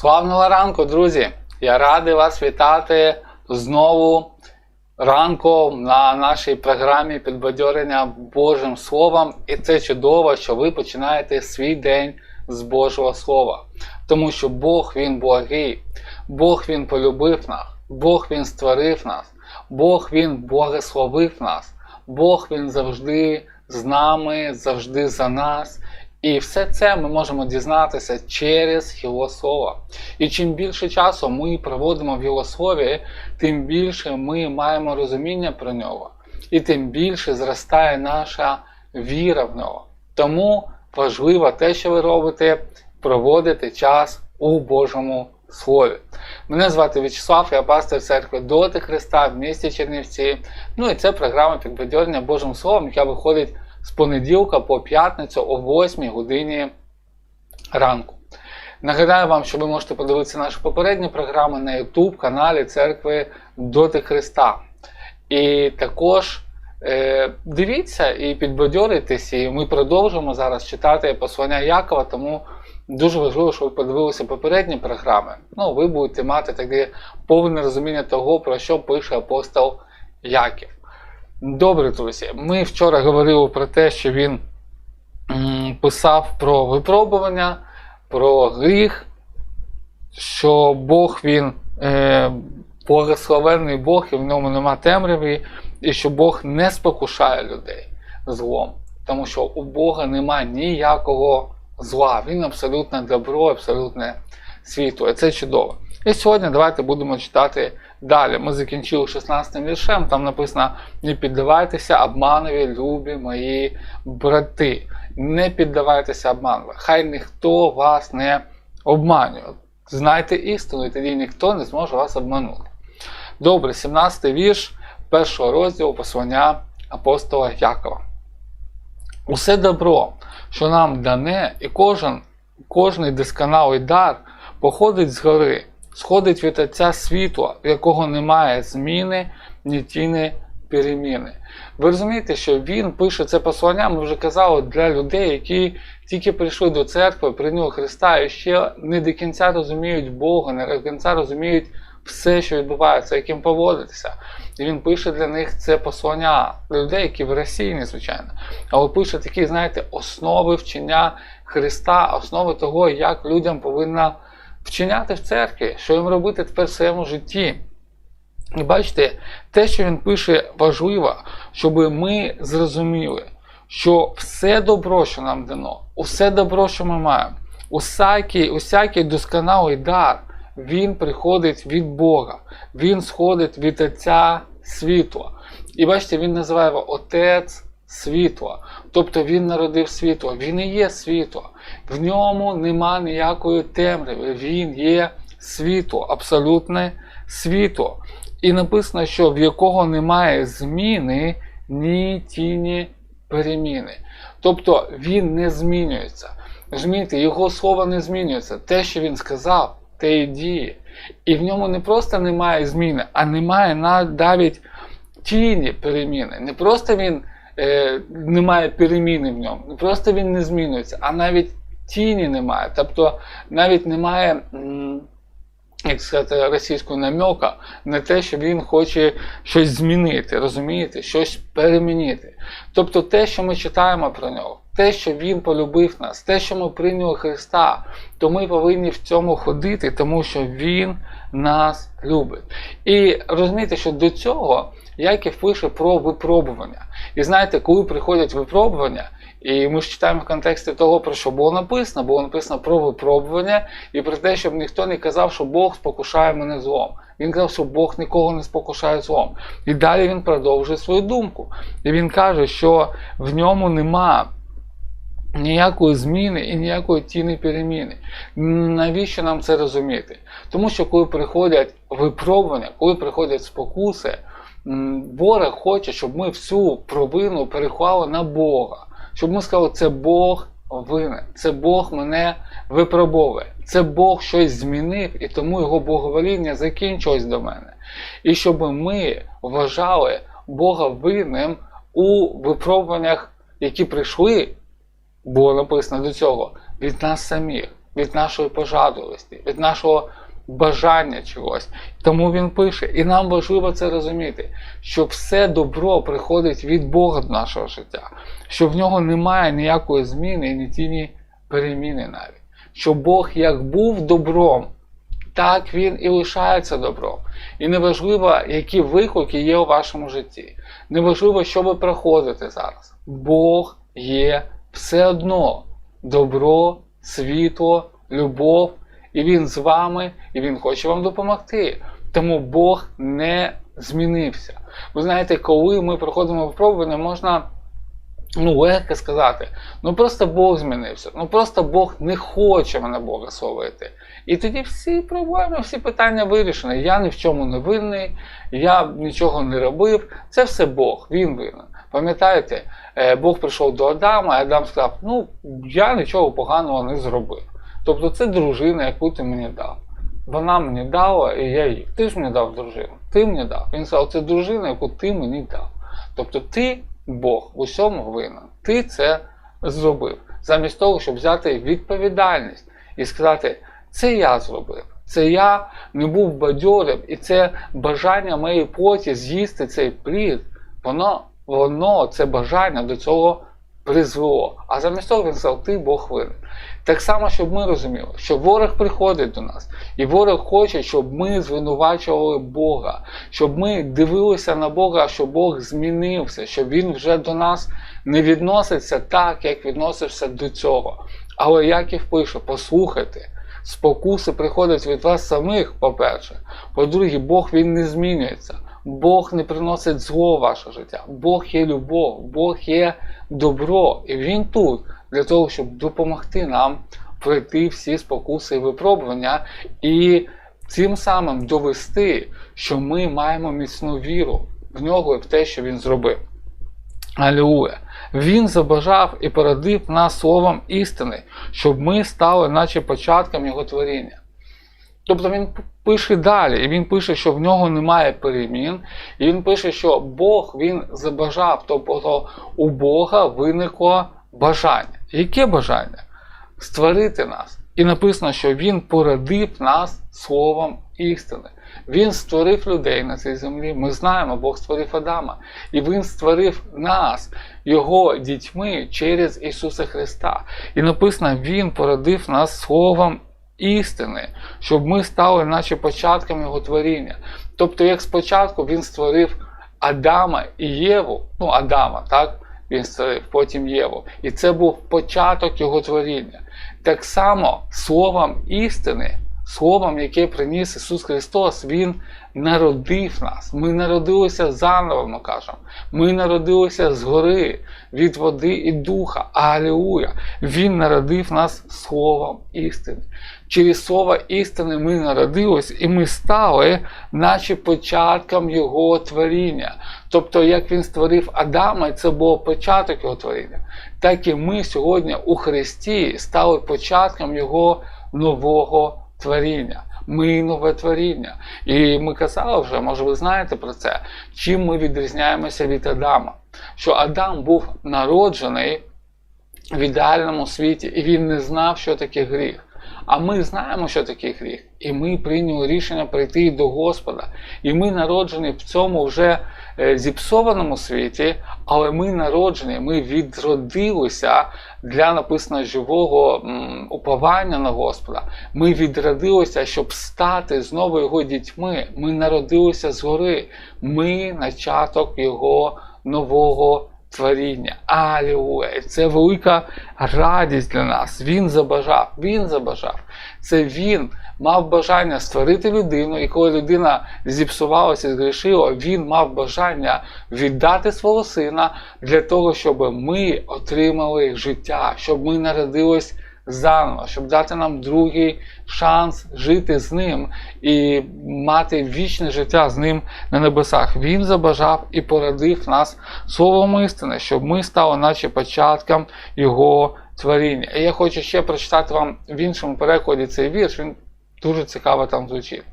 Славного ранку, друзі! Я радий вас вітати знову ранком на нашій програмі підбадьорення Божим Словом. І це чудово, що ви починаєте свій день з Божого Слова. Тому що Бог Він благий, Бог Він полюбив нас, Бог Він створив нас, Бог Він благословив нас, Бог Він завжди з нами, завжди за нас. І все це ми можемо дізнатися через Його Слово. І чим більше часу ми проводимо в Його Слові, тим більше ми маємо розуміння про нього, і тим більше зростає наша віра в нього. Тому важливо те, що ви робите, проводити час у Божому Слові. Мене звати В'ячеслав, я пастор церкви Доти Христа в місті Чернівці. Ну і це програма підбадьорення Божим Словом, яка виходить з понеділка по п'ятницю о 8 годині ранку. Нагадаю вам, що ви можете подивитися наші попередні програми на YouTube каналі Церкви Доти Христа. І також е, дивіться і підбадьорюйтесь, і ми продовжуємо зараз читати послання Якова, тому дуже важливо, щоб ви подивилися попередні програми. Ну, ви будете мати таке повне розуміння того, про що пише апостол Яків. Добре, друзі, ми вчора говорили про те, що він писав про випробування, про гріх, що Бог він е, благословенний Бог, і в ньому нема темряви, і що Бог не спокушає людей злом. Тому що у Бога немає ніякого зла. Він абсолютно добро, абсолютне світло. І це чудово. І сьогодні давайте будемо читати далі. Ми закінчили 16 віршем, там написано: не піддавайтеся обманові, любі мої брати. Не піддавайтеся обману. Хай ніхто вас не обманює. Знайте істину, і тоді ніхто не зможе вас обманути. Добре, 17 вірш першого розділу послання апостола Якова. Усе добро, що нам дане, і кожен, кожний досконалий дар походить з гори, сходить від Отця світла, в якого немає зміни, ні тіни переміни. Ви розумієте, що він пише це послання, ми вже казали, для людей, які тільки прийшли до церкви, прийняли Христа і ще не до кінця розуміють Бога, не до кінця розуміють все, що відбувається, яким поводитися. І він пише для них це послання для людей, які в Росії, звичайно. Але пише такі, знаєте, основи вчення Христа, основи того, як людям повинна вчиняти в церкві, що їм робити тепер в своєму житті. І бачите, те, що він пише, важливо, щоб ми зрозуміли, що все добро, що нам дано, усе добро, що ми маємо, усякий, усякий досконалий дар, він приходить від Бога, він сходить від Отця світла. І бачите, він називає його Отець світла. Тобто він народив світло, він і є світло. В ньому нема ніякої темряви. Він є світло, абсолютне світло. І написано, що в якого немає зміни, ні тіні переміни. Тобто він не змінюється. Розумієте, його слово не змінюється. Те, що він сказав, те і діє. І в ньому не просто немає зміни, а немає навіть тіні переміни. Не просто він е, немає переміни в ньому, просто він не змінюється, а навіть тіні немає. Тобто навіть немає. М як сказати, російською намека на те, що він хоче щось змінити, розумієте, щось перемінити. Тобто те, що ми читаємо про нього, те, що Він полюбив нас, те, що ми прийняли Христа, то ми повинні в цьому ходити, тому що Він нас любить. І розумієте, що до цього Яків пише про випробування. І знаєте, коли приходять випробування, і ми ж читаємо в контексті того, про що було написано, було написано про випробування і про те, щоб ніхто не казав, що Бог спокушає мене злом. Він казав, що Бог нікого не спокушає злом. І далі він продовжує свою думку. І він каже, що в ньому нема. Ніякої зміни і ніякої тіни переміни. Навіщо нам це розуміти? Тому що коли приходять випробування, коли приходять спокуси, ворог хоче, щоб ми всю провину переклали на Бога щоб ми сказали, це Бог винен, це Бог мене випробовує, це Бог щось змінив, і тому його боговоління закінчилось до мене. І щоб ми вважали Бога винним у випробуваннях, які прийшли, було написано до цього, від нас самих. від нашої пожадливості, від нашого бажання чогось. Тому він пише, і нам важливо це розуміти, що все добро приходить від Бога до нашого життя, що в нього немає ніякої зміни і ні тіні переміни навіть. Що Бог як був добром, так він і лишається добром. І неважливо, які виклики є у вашому житті. Неважливо, що ви проходите зараз. Бог є все одно добро, світло, любов, і Він з вами, і Він хоче вам допомогти. Тому Бог не змінився. Ви знаєте, коли ми проходимо випробування, можна ну, легко сказати, ну просто Бог змінився, ну просто Бог не хоче мене благословити. І тоді всі проблеми, всі питання вирішені. Я ні в чому не винний, я нічого не робив. Це все Бог, він винен. Пам'ятаєте, е, Бог прийшов до Адама, і Адам сказав: Ну, я нічого поганого не зробив. Тобто це дружина, яку ти мені дав. Вона мені дала, і я їй. Ти ж мені дав дружину, ти мені дав. Він сказав, це дружина, яку ти мені дав. Тобто ти, Бог, в усьому винен. Ти це зробив. Замість того, щоб взяти відповідальність і сказати, це я зробив. Це я не був бадьорим, і це бажання моєї плоті з'їсти цей плід, воно, воно, це бажання до цього призвело. А замість того він сказав, ти Бог винен. Так само, щоб ми розуміли, що ворог приходить до нас, і ворог хоче, щоб ми звинувачували Бога, щоб ми дивилися на Бога, що Бог змінився, щоб Він вже до нас не відноситься так, як відносився до цього. Але Яків пише, послухайте, спокуси приходять від вас самих, по-перше. По-друге, Бог він не змінюється. Бог не приносить зло в ваше життя. Бог є любов, Бог є добро. І Він тут для того, щоб допомогти нам пройти всі спокуси і випробування, і цим самим довести, що ми маємо міцну віру в нього і в те, що він зробив. Алілуя! Він забажав і породив нас словом істини, щоб ми стали, наче початком його творіння. Тобто він пише далі, і він пише, що в нього немає перемін, і він пише, що Бог він забажав, тобто у Бога виникло бажання. Яке бажання? Створити нас. І написано, що Він породив нас словом істини. Він створив людей на цій землі. Ми знаємо, Бог створив Адама. І Він створив нас, його дітьми через Ісуса Христа. І написано, Він породив нас словом істини, щоб ми стали, наче початком Його творіння. Тобто, як спочатку Він створив Адама і Єву, ну Адама, так? Він створив, потім Єву. І це був початок його творіння. Так само словом істини, словом, яке приніс Ісус Христос, Він народив нас. Ми народилися заново, ми кажемо. Ми народилися згори, від води і духа. Алілуя! Він народив нас словом істини. Через слово істини ми народились і ми стали, наче початком Його творіння. Тобто, як він створив Адама, це був початок його творіння, так і ми сьогодні у Христі стали початком Його нового творіння. Ми нове творіння. І ми казали вже, може ви знаєте про це, чим ми відрізняємося від Адама. Що Адам був народжений в ідеальному світі, і він не знав, що таке гріх. А ми знаємо, що таке гріх, і ми прийняли рішення прийти до Господа. І ми народжені в цьому вже е, зіпсованому світі, але ми народжені, ми відродилися для написано живого уповання на Господа. Ми відродилися, щоб стати знову його дітьми. Ми народилися згори. Ми начаток його нового творіння. Алілуя! Це велика радість для нас. Він забажав, він забажав. Це він мав бажання створити людину, і коли людина зіпсувалася і згрішила, він мав бажання віддати свого сина для того, щоб ми отримали життя, щоб ми народились заново, щоб дати нам другий шанс жити з ним і мати вічне життя з ним на небесах. Він забажав і породив нас словом істини, щоб ми стали, наче початком його творіння. І я хочу ще прочитати вам в іншому перекладі цей вірш. Він дуже цікаво там звучить.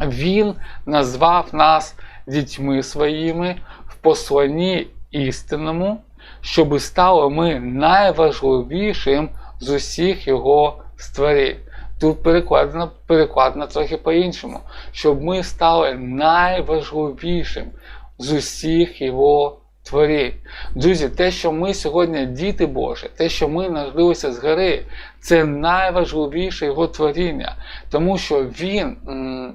Він назвав нас дітьми своїми в посланні істинному, щоб стали ми найважливішим з усіх його створіть. Тут перекладено, перекладено трохи по-іншому, щоб ми стали найважливішим з усіх його творінь. Друзі, те, що ми сьогодні діти Божі, те, що ми народилися з гори, це найважливіше його творіння, тому що він. м,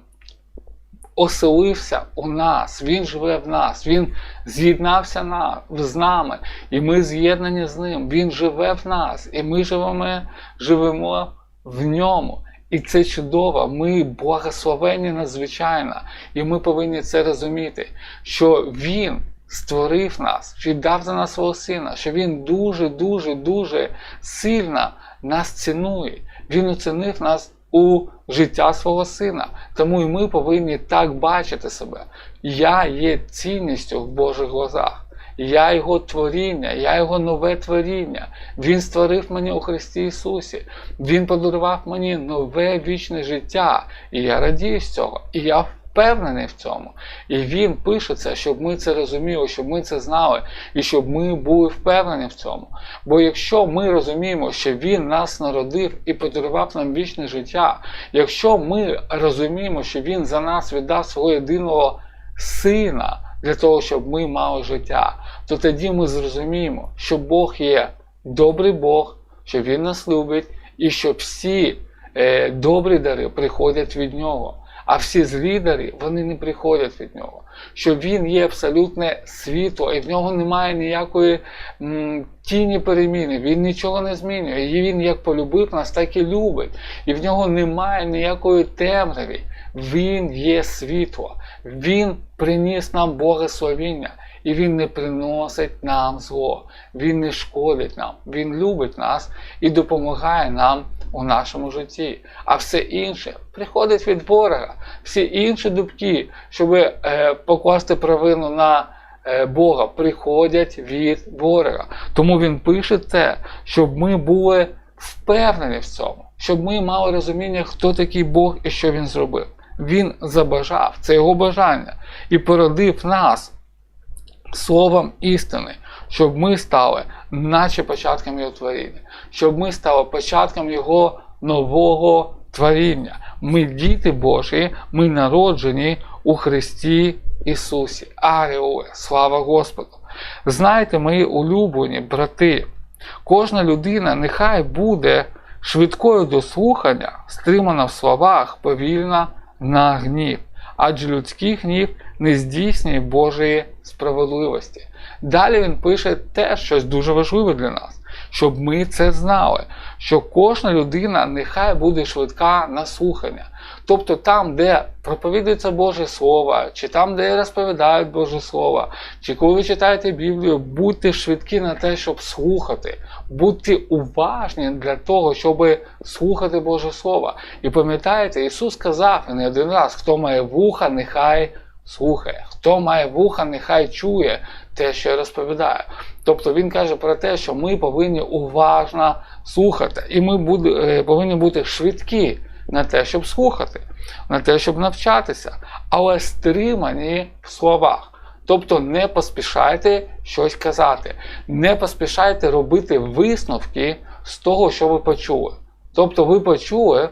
Оселився у нас, він живе в нас, він з'єднався на, з нами, і ми з'єднані з ним. Він живе в нас, і ми живемо, живемо в ньому. І це чудово. Ми благословені надзвичайно. І ми повинні це розуміти, що Він створив нас, віддав за нас свого сина, що Він дуже, дуже, дуже сильно нас цінує. Він оцінив нас у життя свого сина. Тому і ми повинні так бачити себе. Я є цінністю в Божих глазах. Я його творіння, я його нове творіння. Він створив мені у Христі Ісусі. Він подарував мені нове вічне життя. І я радію з цього. І я впевнений в цьому. І він пише це, щоб ми це розуміли, щоб ми це знали, і щоб ми були впевнені в цьому. Бо якщо ми розуміємо, що Він нас народив і подарував нам вічне життя, якщо ми розуміємо, що Він за нас віддав свого єдиного сина для того, щоб ми мали життя, то тоді ми зрозуміємо, що Бог є добрий Бог, що Він нас любить, і що всі е, добрі дари приходять від Нього. А всі злі дари, вони не приходять від нього. Що він є абсолютне світло, і в нього немає ніякої м, тіні переміни, він нічого не змінює. І він як полюбив нас, так і любить. І в нього немає ніякої темряви. Він є світло, він приніс нам благословіння. І він не приносить нам зло, він не шкодить нам, він любить нас і допомагає нам у нашому житті. А все інше приходить від ворога. Всі інші дубки, щоб е, покласти провину на е, Бога, приходять від ворога. Тому він пише це, щоб ми були впевнені в цьому, щоб ми мали розуміння, хто такий Бог і що він зробив. Він забажав, це його бажання, і породив нас словом істини, щоб ми стали, наче початком його творіння, щоб ми стали початком його нового творіння. Ми діти Божі, ми народжені у Христі Ісусі. Аріуе, слава Господу! Знаєте, мої улюблені брати, кожна людина нехай буде швидкою до слухання, стримана в словах, повільна на гнів, адже людський гнів не здійснює Божої справедливості. Далі він пише теж щось дуже важливе для нас, щоб ми це знали, що кожна людина нехай буде швидка на слухання. Тобто там, де проповідується Боже Слово, чи там, де розповідають Боже Слово, чи коли ви читаєте Біблію, будьте швидкі на те, щоб слухати, будьте уважні для того, щоб слухати Боже Слово. І пам'ятаєте, Ісус сказав і не один раз, хто має вуха, нехай слухає, хто має вуха, нехай чує те, що я розповідаю. Тобто він каже про те, що ми повинні уважно слухати, і ми буде, повинні бути швидкі на те, щоб слухати, на те, щоб навчатися, але стримані в словах. Тобто не поспішайте щось казати, не поспішайте робити висновки з того, що ви почули. Тобто ви почули,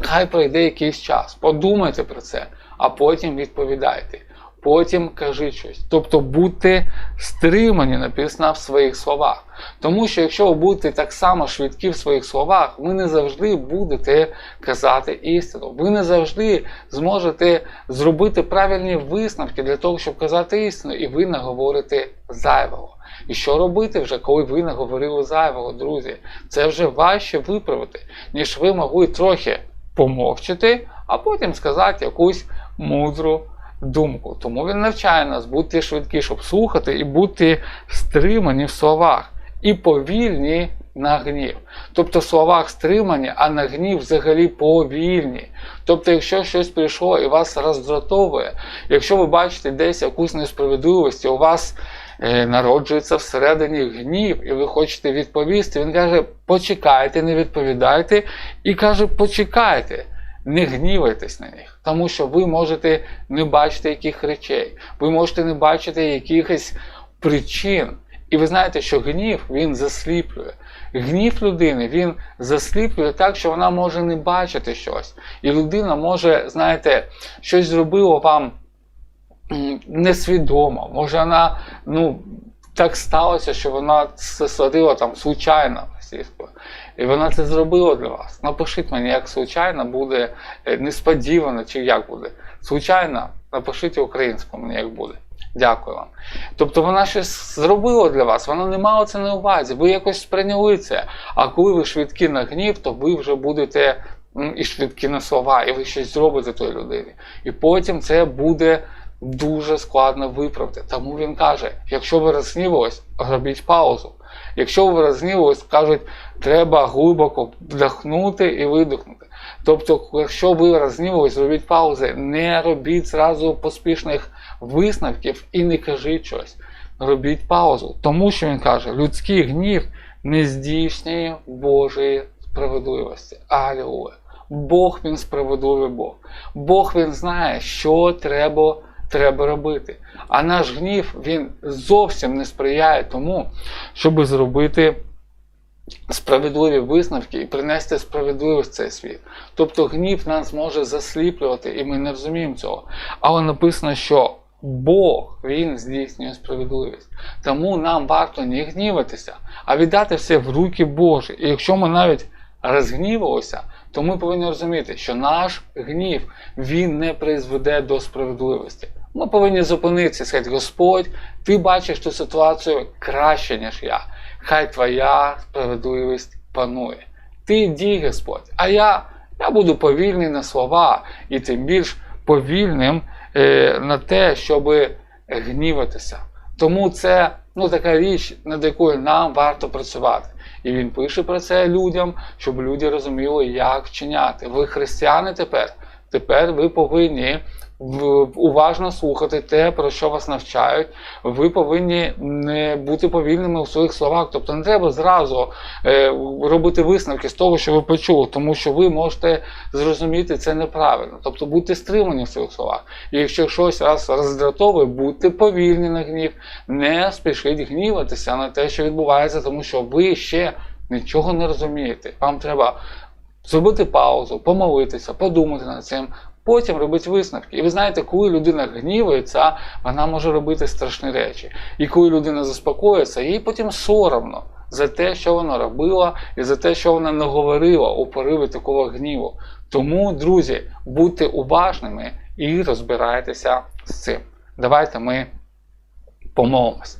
хай пройде якийсь час, подумайте про це, а потім відповідайте. Потім кажіть щось. Тобто будьте стримані, написано в своїх словах. Тому що якщо ви будете так само швидкі в своїх словах, ви не завжди будете казати істину. Ви не завжди зможете зробити правильні висновки для того, щоб казати істину, і ви не говорите зайвого. І що робити вже, коли ви не говорили зайвого, друзі? Це вже важче виправити, ніж ви могли трохи помовчати, а потім сказати якусь мудру думку. Тому він навчає нас бути швидкі, щоб слухати і бути стримані в словах, і повільні на гнів. Тобто в словах стримані, а на гнів взагалі повільні. Тобто, якщо щось прийшло і вас роздратовує, якщо ви бачите десь якусь несправедливість, у вас е, народжується всередині гнів, і ви хочете відповісти, він каже, почекайте, не відповідайте, і каже, почекайте. Не гнівайтесь на них, тому що ви можете не бачити яких речей, ви можете не бачити якихось причин. І ви знаєте, що гнів він засліплює. Гнів людини він засліплює так, що вона може не бачити щось. І людина може, знаєте, щось зробила вам несвідомо. Може, вона ну, так сталося, що вона це створила там случайно. І вона це зробила для вас. Напишіть мені, як случайно буде, е, несподівано чи як буде. Случайно, напишіть українською мені, як буде. Дякую вам. Тобто вона щось зробила для вас, вона не мала це на увазі, ви якось сприйняли це. А коли ви швидкі на гнів, то ви вже будете і швидкі на слова, і ви щось зробите той людині. І потім це буде дуже складно виправити. Тому він каже: якщо ви розгнівались, робіть паузу. Якщо ви розгнівались, кажуть, треба глибоко вдохнути і видихнути. Тобто, якщо ви розгнівались, робіть паузи, не робіть зразу поспішних висновків і не кажіть щось. Робіть паузу. Тому що він каже, людський гнів не здійснює Божої справедливості. Алілуя. Бог він справедливий Бог. Бог він знає, що треба, треба робити. А наш гнів він зовсім не сприяє тому, щоб зробити справедливі висновки і принести справедливість в цей світ. Тобто гнів нас може засліплювати, і ми не розуміємо цього. Але написано, що Бог він здійснює справедливість. Тому нам варто не гніватися, а віддати все в руки Божі. І якщо ми навіть розгнівалися, то ми повинні розуміти, що наш гнів він не призведе до справедливості. Ми повинні зупинитися і сказати, Господь, ти бачиш ту ситуацію краще, ніж я. Хай твоя справедливість панує. Ти дій, Господь. А я, я буду повільний на слова і тим більш повільним е, на те, щоб гніватися. Тому це ну, така річ, над якою нам варто працювати. І він пише про це людям, щоб люди розуміли, як вчиняти. Ви християни тепер. Тепер ви повинні уважно слухати те, про що вас навчають. Ви повинні не бути повільними у своїх словах. Тобто не треба зразу е, робити висновки з того, що ви почули, тому що ви можете зрозуміти це неправильно. Тобто будьте стримані в своїх словах. І якщо щось вас роздратовує, будьте повільні на гнів, не спішіть гніватися на те, що відбувається, тому що ви ще нічого не розумієте. Вам треба зробити паузу, помолитися, подумати над цим, потім робити висновки. І ви знаєте, коли людина гнівається, вона може робити страшні речі. І коли людина заспокоїться, їй потім соромно за те, що вона робила, і за те, що вона наговорила у пориві такого гніву. Тому, друзі, будьте уважними і розбирайтеся з цим. Давайте ми помолимося.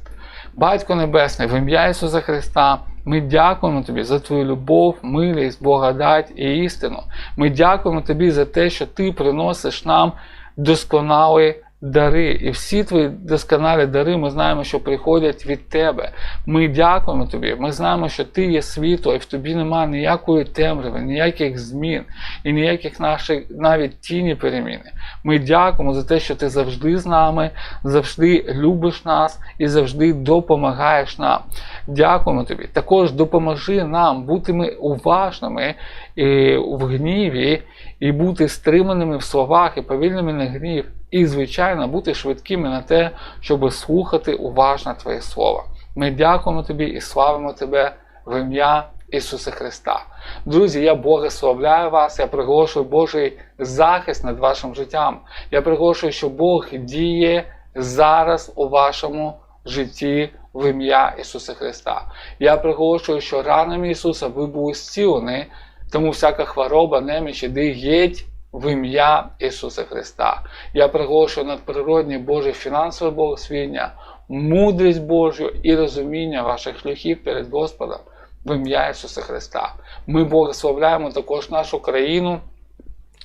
Батько Небесний, в ім'я Ісуса Христа, ми дякуємо Тобі за Твою любов, милість, благодать і істину. Ми дякуємо Тобі за те, що Ти приносиш нам досконалі дари. І всі твої досконалі дари ми знаємо, що приходять від Тебе. Ми дякуємо Тобі. Ми знаємо, що Ти є світло, і в тобі немає ніякої темряви, ніяких змін і ніяких наших навіть тіні переміни. Ми дякуємо за те, що ти завжди з нами, завжди любиш нас і завжди допомагаєш нам. Дякуємо тобі. Також допоможи нам бути ми уважними і в гніві, і бути стриманими в словах і повільними на гнів, і, звичайно, бути швидкими на те, щоб слухати уважно Твоє Слово. Ми дякуємо тобі і славимо тебе в ім'я Ісуса Христа. Друзі, я благословляю вас, я приголошую Божий захист над вашим життям. Я приголошую, що Бог діє зараз у вашому житті в ім'я Ісуса Христа. Я приголошую, що ранами Ісуса ви були зцілені, тому всяка хвороба, неміч, іди геть в ім'я Ісуса Христа. Я приголошую надприродні Боже фінансове благословення, мудрість Божу і розуміння ваших шляхів перед Господом в ім'я Ісуса Христа. Ми благословляємо також нашу країну,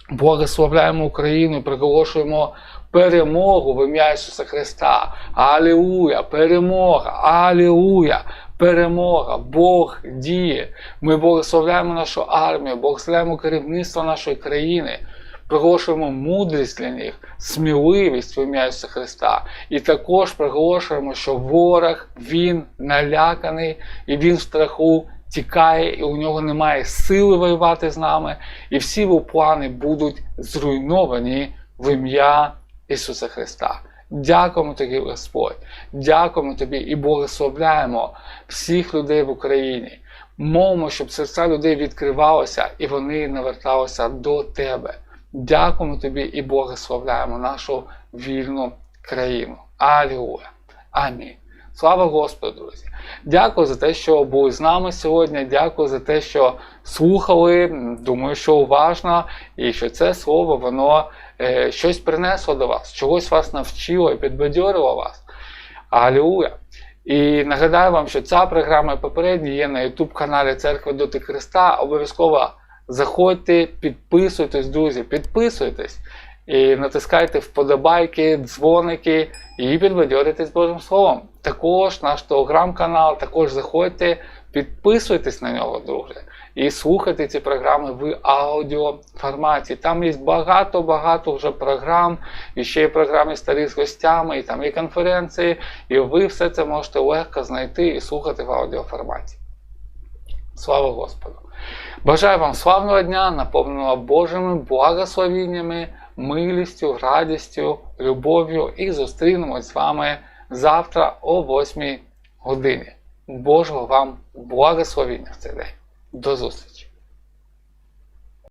благословляємо Україну і приголошуємо перемогу в ім'я Ісуса Христа. Алілуя! Перемога! Алілуя! Перемога! Бог діє! Ми благословляємо нашу армію, благословляємо керівництво нашої країни. Приголошуємо мудрість для них, сміливість в ім'я Ісуса Христа. І також приголошуємо, що ворог він наляканий і він в страху тікає, і у нього немає сили воювати з нами. І всі його плани будуть зруйновані в ім'я Ісуса Христа. Дякуємо тобі, Господь. Дякуємо тобі і благословляємо всіх людей в Україні. Мовимо, щоб серця людей відкривалося і вони наверталися до тебе. Дякуємо тобі і благословляємо нашу вільну країну. Алілуя. Амінь. Слава Господу, друзі! Дякую за те, що були з нами сьогодні. Дякую за те, що слухали. Думаю, що уважно, і що це слово воно е, щось принесло до вас, чогось вас навчило і підбадьорило вас. Алілуя! І нагадаю вам, що ця програма і попередні є на YouTube каналі Церкви Доти Христа. Обов'язково заходьте, підписуйтесь, друзі, підписуйтесь і натискайте вподобайки, дзвоники і підбадьоритесь Божим Словом. Також наш телеграм-канал, також заходьте, підписуйтесь на нього, друзі, і слухайте ці програми в аудіоформаті. Там є багато-багато вже програм, і ще є програми старі з гостями, і там є конференції, і ви все це можете легко знайти і слухати в аудіоформаті. Слава Господу! Бажаю вам славного дня, наповненого Божими благословіннями, милістю, радістю, любов'ю і зустрінемось з вами завтра о 8 годині. Божого вам благословіння в цей день. До зустрічі!